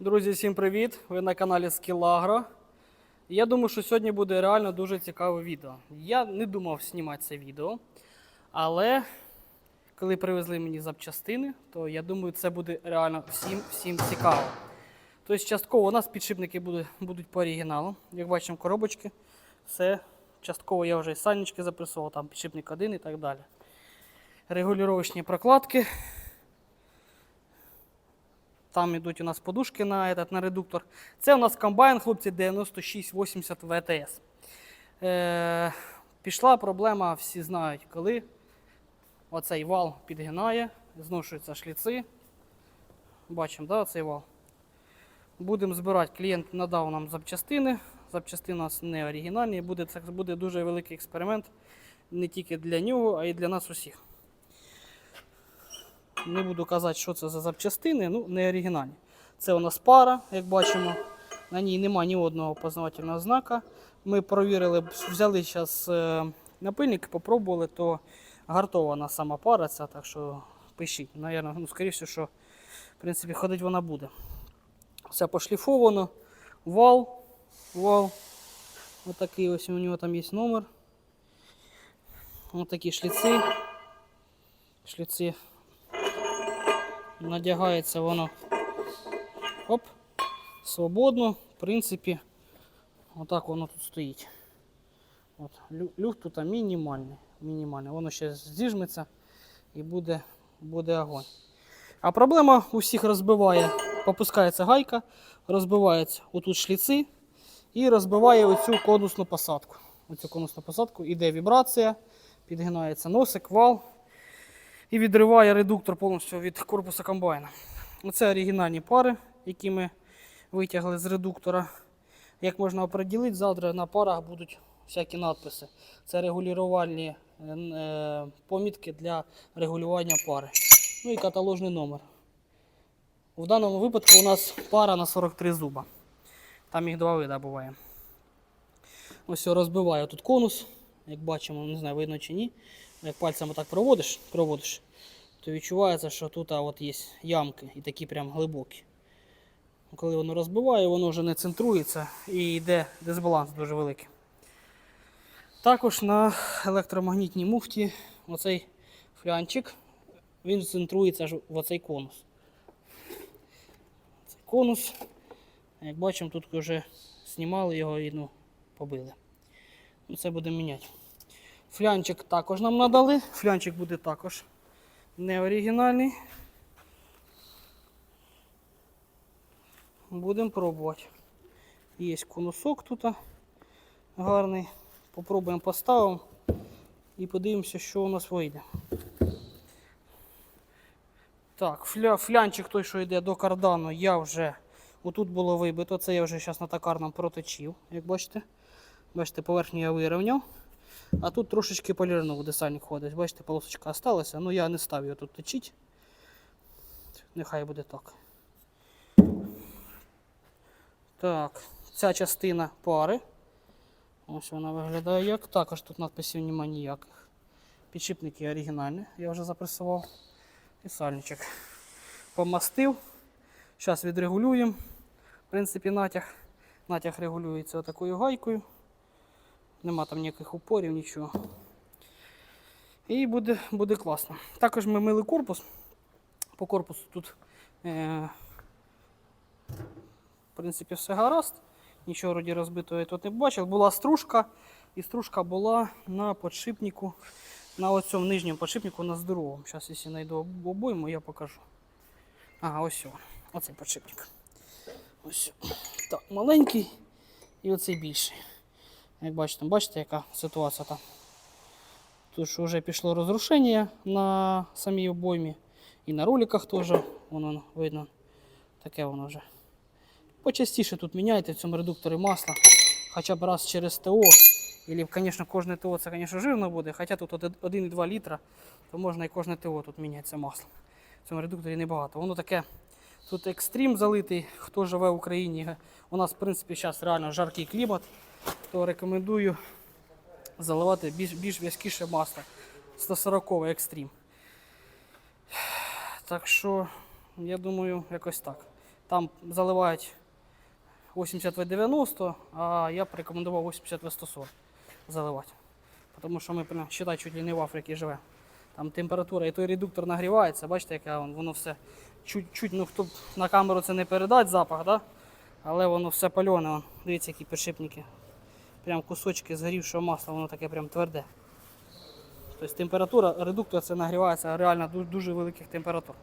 Друзі, всім привіт! Ви на каналі Скілагро. Я думаю, що сьогодні буде реально дуже цікаве відео. Я не думав знімати це відео, але коли привезли мені запчастини, то я думаю, це буде реально всім, всім цікаво. Тобто, частково у нас підшипники будуть, будуть по оригіналу. Як бачимо, коробочки. Все. Частково я вже і сальнички запресував, там підшипник один і так далі. Регулювачні прокладки. Там йдуть у нас подушки на, этот, на редуктор. Це у нас комбайн, хлопці, 9680 ВТС. Е, пішла проблема, всі знають, коли оцей вал підгинає, зношуються шліци. Бачимо, да, цей вал. Будемо збирати. Клієнт надав нам запчастини. Запчастини у нас не оригінальні. Буде, це буде дуже великий експеримент не тільки для нього, а й для нас усіх. Не буду казати, що це за запчастини, ну не оригінальні. Це у нас пара, як бачимо. На ній немає ні одного познавательного знака. Ми провірили, взяли зараз напильник, попробували, то гартована сама пара ця, так що пишіть. Наверно, ну, скоріше, що в принципі ходить вона буде. Все пошліфовано. Вал. Вал. Отакий ось у нього там є номер. Ось такі шліци. Шліци надягається воно оп, свободно, в принципі, отак воно тут стоїть. От, люфт тут мінімальний. мінімальний. Воно ще зіжметься і буде, буде огонь. А проблема у всіх розбиває, попускається гайка, розбиваються отут шліци і розбиває оцю конусну посадку. Оцю конусну посадку іде вібрація, підгинається носик, вал і відриває редуктор повністю від корпуса комбайна. Оце оригінальні пари, які ми витягли з редуктора. Як можна оприділити, завтра на парах будуть всякі надписи. Це регулювальні е, е, помітки для регулювання пари. Ну і каталожний номер. В даному випадку у нас пара на 43 зуба. Там їх два вида буває. Ось розбиваю тут конус. Як бачимо, не знаю, видно чи ні. Як пальцем отак проводиш, проводиш, то відчувається, що тут а, от є ямки і такі прям глибокі. Коли воно розбиває, воно вже не центрується і йде дисбаланс дуже великий. Також на електромагнітній муфті оцей флянчик, він центрується в оцей конус. Цей конус, як бачимо, тут вже знімали його і ну, побили. Ну, Це будемо міняти. Флянчик також нам надали. Флянчик буде також не оригінальний. Будемо пробувати. Є конусок тут гарний. Попробуємо поставимо і подивимося, що у нас вийде. Так, фля, флянчик той, що йде до кардану, я вже отут було вибито. Це я вже зараз на токарному проточив, як бачите. Бачите, поверхню я вирівняв. А тут трошечки полірнув, де сальник ходить. Бачите, полосочка осталася. Ну я не став його тут точити. Нехай буде так. Так, ця частина пари. Ось вона виглядає як. Також тут надписів немає ніяких. Підшипники оригінальні, я вже запресував. І сальничок. Помастив. Зараз відрегулюємо. В принципі, натяг. Натяг регулюється отакою гайкою. Нема там ніяких упорів, нічого. І буде, буде класно. Також ми мили корпус. По корпусу тут е, в принципі все гаразд. Нічого вроді розбитого я тут не бачив. Була стружка, і стружка була на подшипнику, на оцьому нижньому подшипнику на здоровому. Зараз, якщо знайду обойму, я покажу. Ага, ось оцей подшипник. Ось. Так, маленький і оцей більший. Як бачите, бачите, яка ситуація там. Тут вже пішло розрушення на самій обоймі. І на роликах теж, воно видно. Таке воно вже. Почастіше тут міняйте в цьому редукторі масла. Хоча б раз через ТО. Или, звісно, кожне ТО це, звісно, жирно буде. Хоча тут 1,2 літра, то можна і кожне ТО тут міняти це масло. В цьому редукторі небагато. Воно таке. Тут екстрім залитий, хто живе в Україні. У нас, в принципі, зараз реально жаркий клімат то рекомендую заливати більш, більш в'язкіше масло. 140 екстрім. Так що, я думаю, якось так. Там заливають 80 в 90, а я б рекомендував 80 в 140 заливати. Тому що ми, считай, чуть ли не в Африці живемо. Там температура і той редуктор нагрівається, бачите, яке воно, все чуть-чуть, ну хто на камеру це не передать запах, да? але воно все пальоне. Дивіться, які підшипники. Прям кусочки згорівшого масла, воно таке прям тверде. Тобто температура, редуктор це нагрівається реально дуже, дуже великих температур.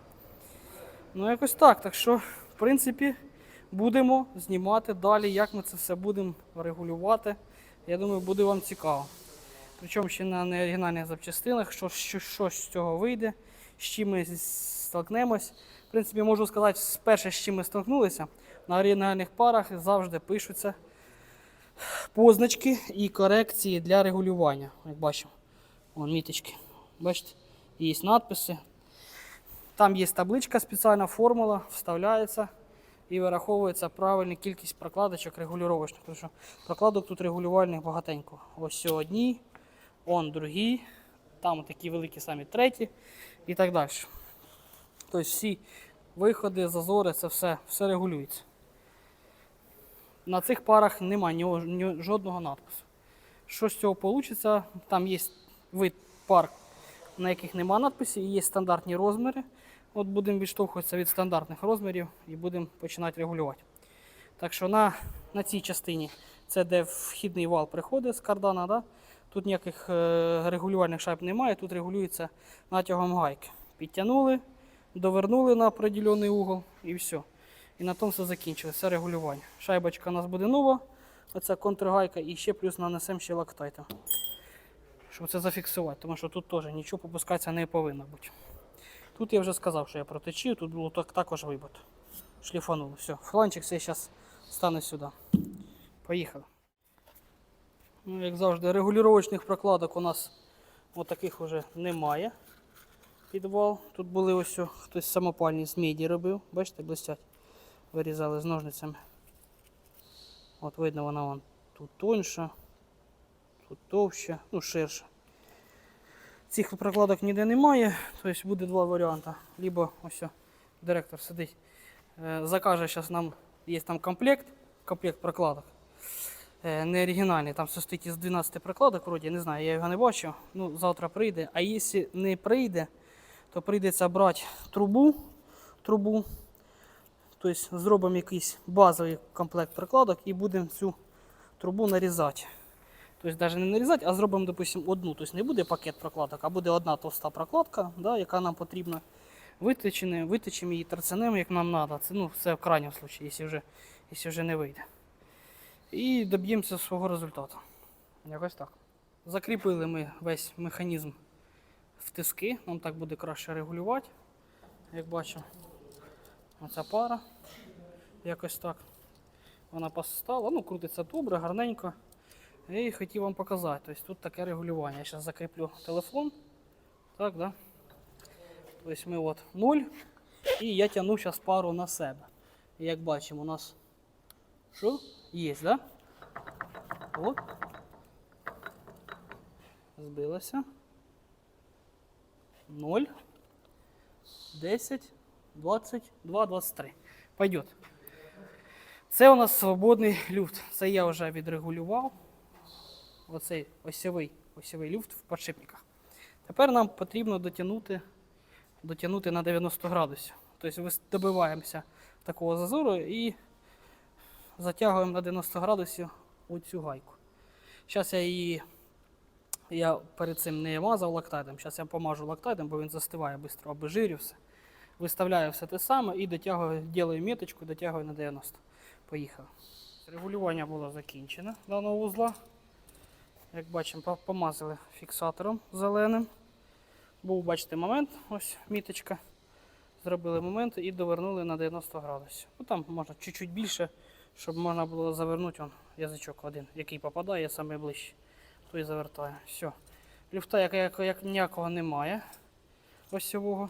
Ну, якось так. Так що, в принципі, будемо знімати далі, як ми це все будемо регулювати. Я думаю, буде вам цікаво. Причому ще на неоригінальних запчастинах, що, що, що з цього вийде, з чим ми столкнемось. В принципі, можу сказати, перше, з чим ми столкнулися, на оригінальних парах завжди пишуться позначки і корекції для регулювання. Як бачимо, Вон міточки. Бачите, є надписи. Там є табличка, спеціальна формула, вставляється і вираховується правильна кількість прокладочок регулювачних. Тому що прокладок тут регулювальних багатенько. Ось одні, он другі, там такі великі самі треті і так далі. Тобто всі виходи, зазори, це все, все регулюється. На цих парах немає ні, ні, жодного надпису. Що з цього вийде? Там є вид пар, на яких немає надписів, і є стандартні розміри. От будемо відштовхуватися від стандартних розмірів і будемо починати регулювати. Так що на, на цій частині це де вхідний вал приходить з кардана. Да? Тут ніяких е, регулювальних шайб немає, тут регулюється натягом гайки. Підтягнули, довернули на определений угол і все. І на тому все закінчилося, все регулювання. Шайбочка у нас буде нова, оця контргайка, і ще плюс нанесемо ще лактайтом. Щоб це зафіксувати, тому що тут теж нічого попускатися не повинно бути. Тут я вже сказав, що я протечив, тут було так, також вибито. Шліфануло. Все, фланчик цей зараз стане сюди. Поїхали. Ну, як завжди, регулювачних прокладок у нас отаких вже немає. Підвал. Тут були ось хтось самопальні з меді робив. Бачите, блистять. Вирізали з ножницями. От видно вона вон тут тоньша, тут товща, ну ширша. Цих прокладок ніде немає, тобто буде два варіанти. Либо ось директор сидить, е, закаже зараз нам, є там комплект, комплект прокладок. Е, Не оригінальний, там состоїть із 12 прокладок, вроді, не знаю, я його не бачу. Ну, завтра прийде. А якщо не прийде, то прийдеться брати трубу, трубу. Тобто зробимо якийсь базовий комплект прокладок і будемо цю трубу нарізати. Тобто навіть не нарізати, а зробимо, допустимо, одну. Тобто не буде пакет прокладок, а буде одна товста прокладка, да, яка нам потрібна. Виточені, виточимо її торцянем, як нам треба. Це, ну, це в крайньому випадку, якщо вже, якщо вже не вийде. І доб'ємося свого результату. Якось так. Закріпили ми весь механізм в тиски, нам так буде краще регулювати. Як бачимо, оця пара. Якось так. Вона постала, ну крутиться добре, гарненько. І хотів вам показати. Тобто тут таке регулювання. Я зараз закріплю телефон. Так, да? Тобто ми от 0. І я тягну зараз пару на себе. І як бачимо, у нас що? Є, да? О. Збилося. 0. 10, 22, 23. Пойдет. Це у нас свободний люфт. Це я вже відрегулював. Оцей осьовий, осьовий люфт в подшипниках. Тепер нам потрібно дотягнути, дотягнути на 90 градусів. Тобто ми добиваємося такого зазору і затягуємо на 90 градусів оцю гайку. Зараз я її я перед цим не мазав лактайтом. Зараз я помажу лактайтом, бо він застиває швидко, обезжирю все. Виставляю все те саме і дотягую, ділаю меточку, дотягую на 90. Поїхав. Регулювання було закінчено даного вузла. Як бачимо, помазали фіксатором зеленим. Був, бачите, момент, ось міточка. Зробили момент і довернули на 90 градусів. Ну, там можна чуть-чуть більше, щоб можна було завернути он, язичок один, який попадає саме ближче. Той завертає. Все. Люфта як, як, як ніякого немає. Ось цього.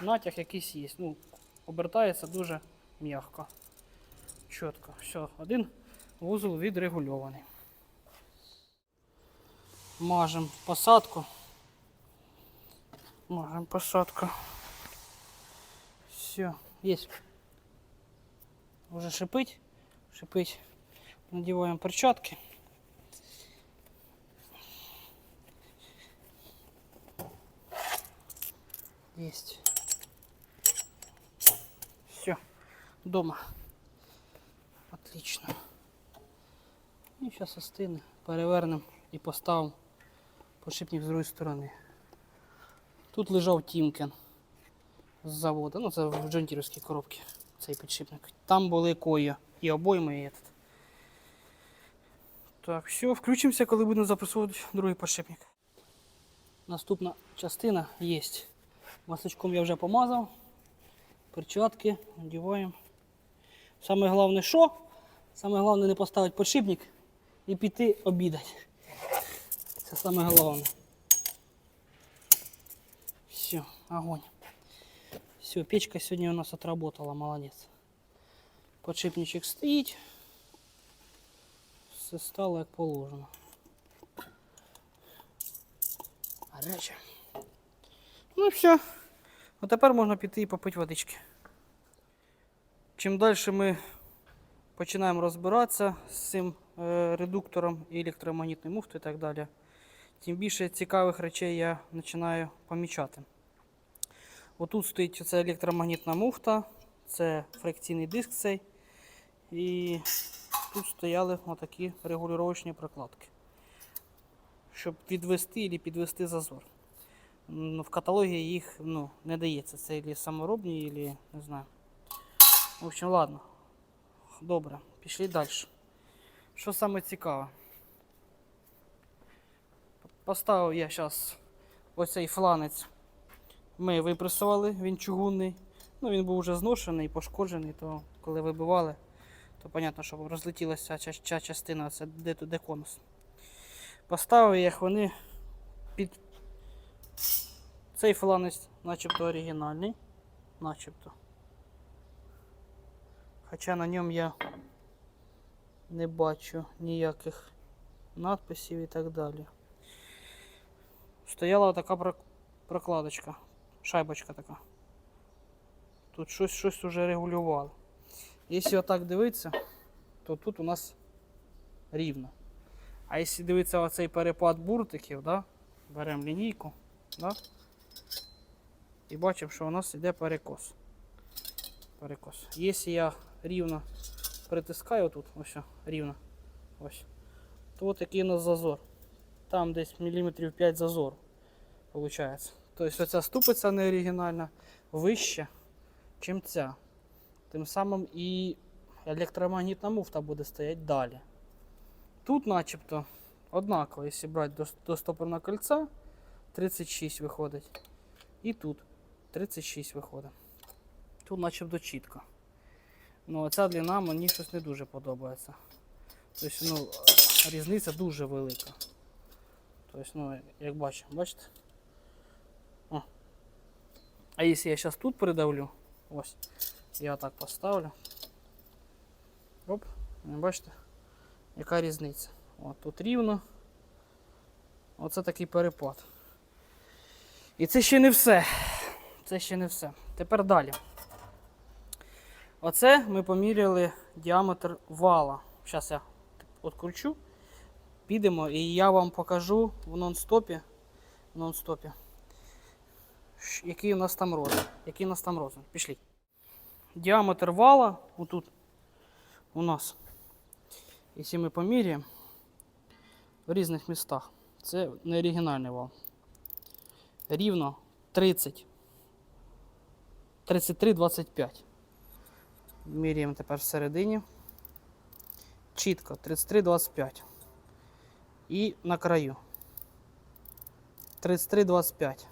Натяг якийсь є. Ну, обертається дуже м'яко. Чітко. Все, один вузол відрегульований. Мажемо посадку. Мажемо посадку. Все, є. Уже шипить, шипить. Надеваем перчатки. Есть. Все. Дома. Отлично. І зараз остине. Перевернемо і поставимо подшипник з другої сторони. Тут лежав Тімкен з заводу. Ну, це в джонтірівській коробці цей підшипник. Там були кої і обойми, і этот. Так, все, включимося, коли будемо запресовувати другий подшипник. Наступна частина є. Масличком я вже помазав. Перчатки одягаємо. Саме головне що? Саме головне не поставити подшипник і піти обідати. Це саме головне. Все, огонь. Все, печка сегодня у нас отработала, молодец. Подшипничек стоїть. Все стало як положено. Гаряче. Ну все. А тепер можна піти і попити водички. Чим далі ми починаємо розбиратися з цим е, редуктором і електромагнітною муфтою і так далі, тим більше цікавих речей я починаю помічати. Отут стоїть оця електромагнітна муфта, це фрикційний диск цей. І тут стояли отакі регулювачні прокладки. Щоб відвести або підвести зазор. В каталогі їх ну, не дається. Це або саморобні, або не знаю. В общем, ладно. Добре, пішли далі. Що саме цікаве? Поставив я зараз оцей фланець ми випресували, він чугунний. Ну, він був вже зношений, пошкоджений, то коли вибивали, то зрозуміло, що розлетілася ця, ця частина, це де, де конус. Поставив я їх вони під цей фланець начебто оригінальний. Начебто. Хоча на ньому я не бачу ніяких надписів і так далі. Стояла така прокладочка шайбочка така. Тут щось щось вже регулювали. Якщо отак дивитися, то тут у нас рівно. А якщо дивитися оцей перепад буртиків, да? беремо лінійку да? і бачимо, що у нас йде перекос. перекос. Якщо я рівно притискаю тут, ось рівно, ось, то от такий у нас зазор. Там десь міліметрів 5 зазор. Получається. Тобто оця ступиця не оригінальна вища, ніж ця. Тим самим і електромагнітна муфта буде стояти далі. Тут начебто однаково, якщо брати до, до стопорного кольця, 36 виходить. І тут 36 виходить. Тут начебто чітко. Ну, оця длина мені щось не дуже подобається. Тобто, ну, різниця дуже велика. Тобто, ну, як бачимо, бачите? А если я сейчас тут придавлю, ось, я так поставлю. Оп, ви бачите, яка різниця. От тут рівно. Оце такий перепад. І це ще не все. Це ще не все. Тепер далі. Оце ми поміряли діаметр вала. Зараз я відкручу. Підемо і я вам покажу в нон-стопі. В нон-стопі який у нас там розмір. Який у нас там розмір. Пішли. Діаметр вала отут у нас, якщо ми поміряємо в різних містах, це не оригінальний вал. Рівно 30. 33-25. Міряємо тепер всередині. Чітко 33-25. І на краю. 33-25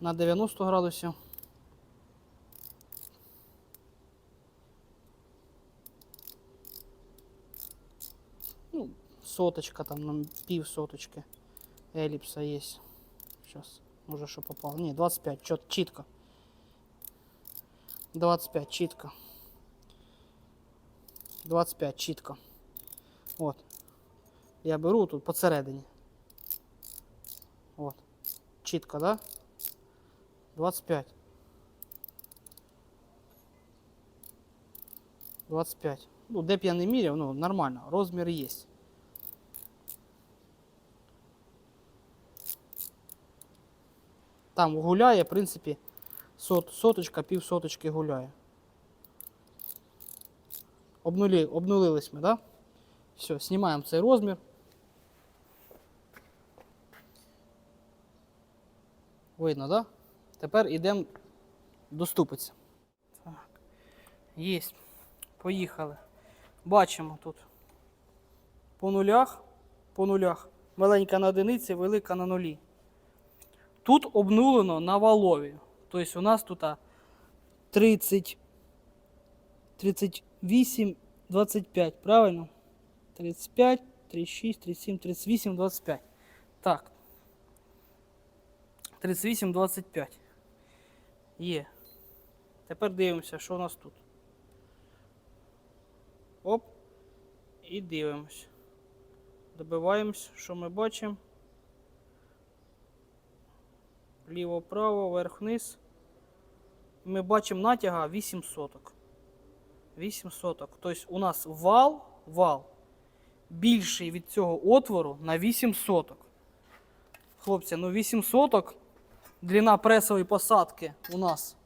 на 90 градусів. Ну, соточка там, на пів соточки еліпса є. Сейчас, може що попало. Ні, 25, чот, чітко. 25, чітко. 25, чітко. От. Я беру тут посередині. От. Чітко, да? 25. 25. Ну, де б я не міряв, ну нормально, розмір є. Там гуляє, в принципі, сот, соточка, пів соточки гуляє. Обнули, обнулились ми, да? Все, знімаємо цей розмір. Видно, да? Тепер йдемо до ступиці. Так. Єсть. Поїхали. Бачимо тут по нулях, по нулях. Маленька на одиниці, велика на нулі. Тут обнулено на валові. Тобто у нас тут а, 30, 38, 25, правильно? 35, 36, 37, 38, 25. Так. 38, 25. Є. Тепер дивимося, що у нас тут. Оп. І дивимось. Добиваємось, що ми бачимо. Ліво-право, вверх-вниз. Ми бачимо натяга 8 соток. 8 соток. Тобто у нас вал, вал більший від цього отвору на 8 соток. Хлопці, ну 8 соток. Длина пресової посадки у нас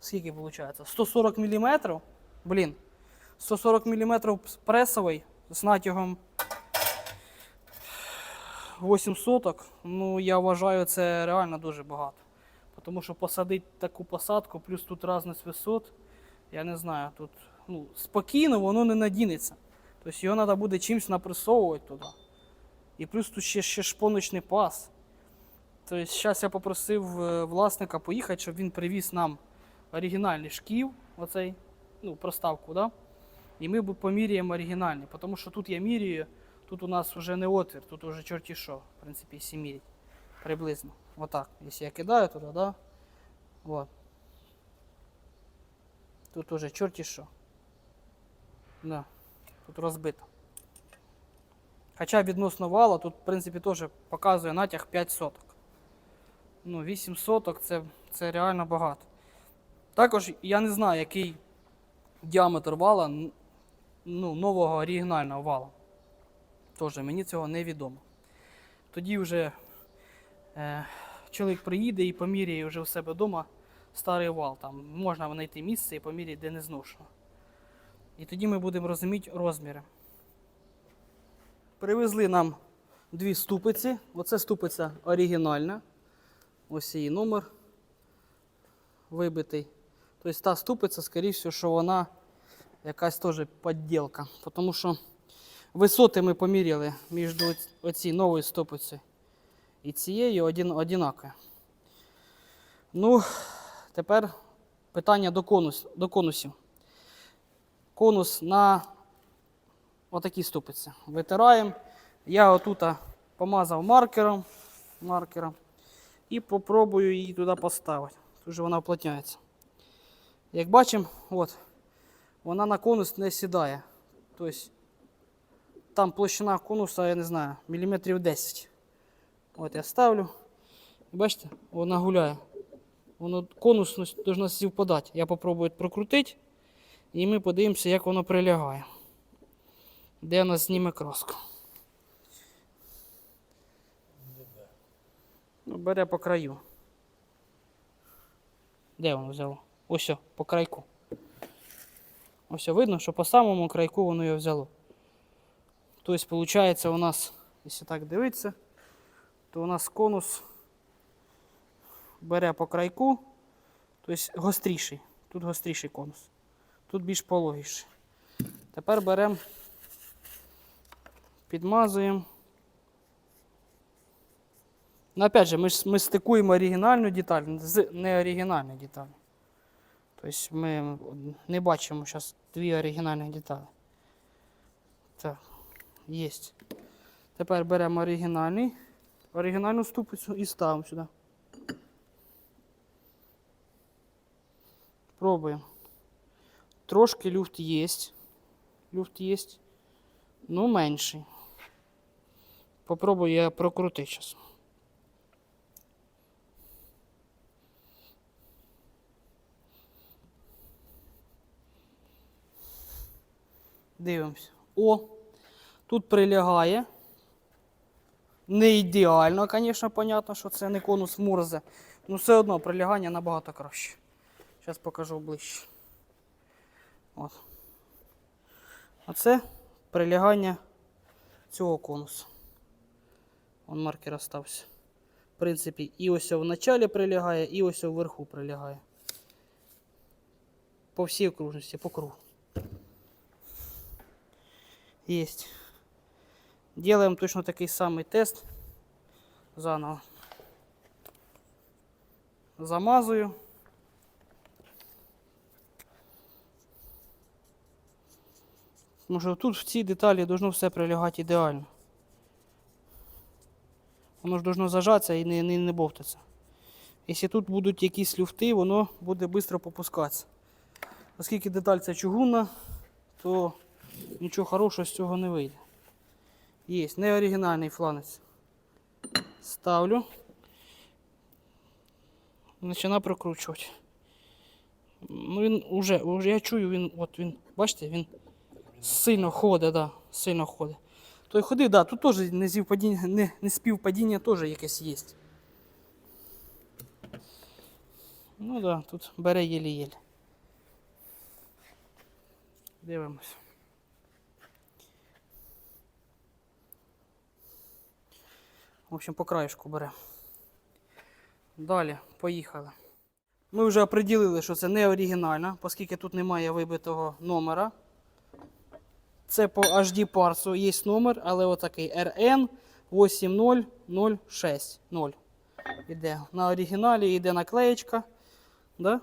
скільки виходить? 140 мм. Блін. 140 мм пресовий з натягом 8 соток. Ну, я вважаю, це реально дуже багато. Тому що посадити таку посадку, плюс тут різність висот, я не знаю, тут ну, спокійно воно не надінеться. Тобто його треба буде чимось напресовувати туди. І плюс тут ще, ще шпоночний пас. Тобто, зараз я попросив е, власника поїхати, щоб він привіз нам оригінальний шків, оцей, ну, проставку, да? І ми поміряємо оригінальний. Тому що тут я міряю, тут у нас вже не отвір, тут вже чорті що, в принципі, якщо мірять. Приблизно. Отак. Якщо я кидаю туди, да? Вот. Тут уже чорті що. Да. Тут розбито. Хоча відносно вала, тут, в принципі, теж показує натяг 5 соток. Ну, 8 соток це, це реально багато. Також я не знаю, який діаметр вала ну, нового оригінального вала. Тож мені цього не відомо. Тоді вже е, чоловік приїде і поміряє вже у себе вдома старий вал. Там можна знайти місце і поміряти, де не зношено. І тоді ми будемо розуміти розміри. Привезли нам дві ступиці. Оце ступиця оригінальна. Ось її номер вибитий. Тобто та ступиця, скоріше, що вона якась теж підділка. Тому що висоти ми поміряли між оцій новою ступицею і цією один, одинакові. Ну, тепер питання до, конус, до конусів. Конус на отакій ступиці. Витираємо. Я отут помазав маркером, маркером і попробую її туди поставити. Тут же вона вплотняється. Як бачимо, от, вона на конус не сідає. Тобто там площина конуса, я не знаю, міліметрів 10. От я ставлю. Бачите, вона гуляє. Воно конус должно співпадати. Я попробую прокрутити. І ми подивимося, як воно прилягає. Де вона зніме краску. Ну, бере по краю. Де воно взяло? Ось, по крайку. Ось видно, що по самому крайку воно його взяло. Тобто, виходить, у нас, якщо так дивитися, то у нас конус бере по крайку, тобто гостріший. Тут гостріший конус. Тут більш пологіший. Тепер беремо, підмазуємо. Ну, опять же, ми, ми стикуємо оригінальну деталь з неоригінальною деталью. Тобто ми не бачимо зараз дві оригінальні деталі. Так, є. Тепер беремо оригінальний, оригінальну ступицю і ставимо сюди. Пробуємо. Трошки люфт є. Люфт є. Ну, менший. Попробую я прокрутити зараз. Дивимось. О, тут прилягає. Не ідеально, звісно, понятно, що це не конус Мурзе. Ну все одно прилягання набагато краще. Зараз покажу ближче. От. Оце прилягання цього конусу. Вон маркер остався. В принципі, і ось в началі прилягає, і ось вверху прилягає. По всій окружності, по кругу. Єсть. Делаем точно такий самий тест. Заново. Замазую. Тому що тут в цій деталі должно все прилягати ідеально. Воно ж должно зажатися і не, не, не бовтатися. Якщо тут будуть якісь люфти, воно буде швидко попускатися. Оскільки деталь ця чугунна, то нічого хорошого з цього не вийде. Є, неоригінальний фланець. Ставлю. Починаю прокручувати. Ну він уже, уже я чую, він, от він, бачите, він сильно ходить, да, сильно ходить. Той ходив, да, тут теж не, зівпадіння, не, не співпадіння теж якесь є. Ну да, тут бере єлі-єлі. Дивимось. В общем, по краєшку бере. Далі, поїхали. Ми вже оприділили, що це не оригінальна, оскільки тут немає вибитого номера. Це по HD парсу є номер, але отакий RN 80060. Іде. На оригіналі йде наклеєчка. Да?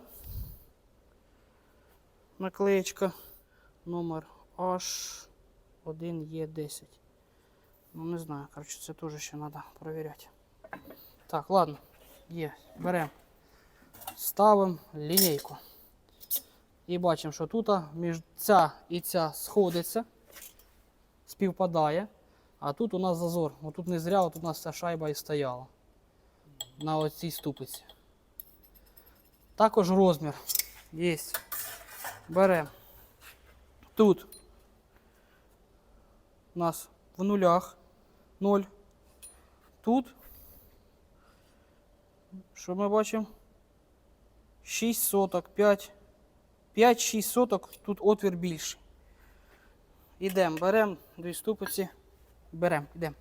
Наклеєчка. Номер H1E10. Ну, не знаю, коротше, це теж ще треба перевіряти. Так, ладно, є, беремо. Ставимо лінійку. І бачимо, що тут між ця і ця сходиться, співпадає. А тут у нас зазор. Отут не зря, тут у нас ця шайба і стояла. На оцій ступиці. Також розмір. Є. Беремо. Тут у нас в нулях 0. Тут, що ми бачимо? 6 соток, 5. 5-6 соток, тут отвір більший. Ідемо, беремо дві ступиці, беремо, йдемо.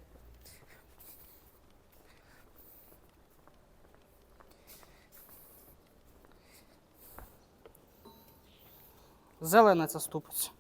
Зелена ця ступиця.